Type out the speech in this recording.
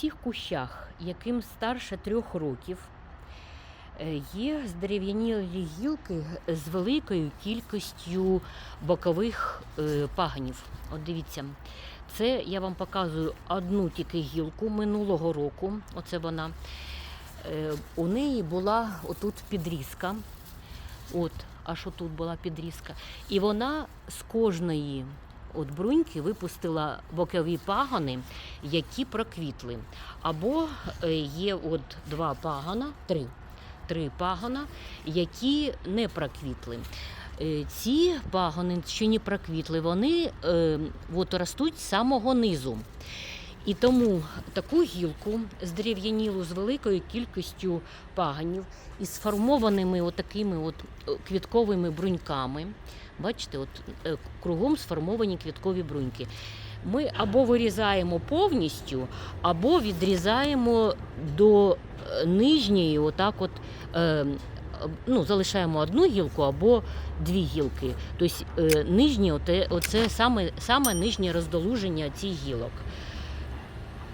цих кущах, яким старше трьох років, е, є здерев'янілі гілки з великою кількістю бокових е, пагонів. От дивіться, це я вам показую одну тільки гілку минулого року. Оце вона. Е, У неї була отут підрізка. От, аж отут була підрізка. І вона з кожної от бруньки випустила бокові пагони, які проквітли. Або е, є от два пагона, три, три пагона, які не проквітли. Е, Ці пагони, що не проквітли, вони е, от ростуть з самого низу. І тому таку гілку здерев'янілу з великою кількістю пагонів і сформованими отакими от е, квітковими бруньками. Бачите, от е, кругом сформовані квіткові бруньки. Ми або вирізаємо повністю, або відрізаємо до е, нижньої, отак от. Ну, залишаємо одну гілку або дві гілки. Тобто нижнє, оце саме, саме нижнє роздолуження цих гілок.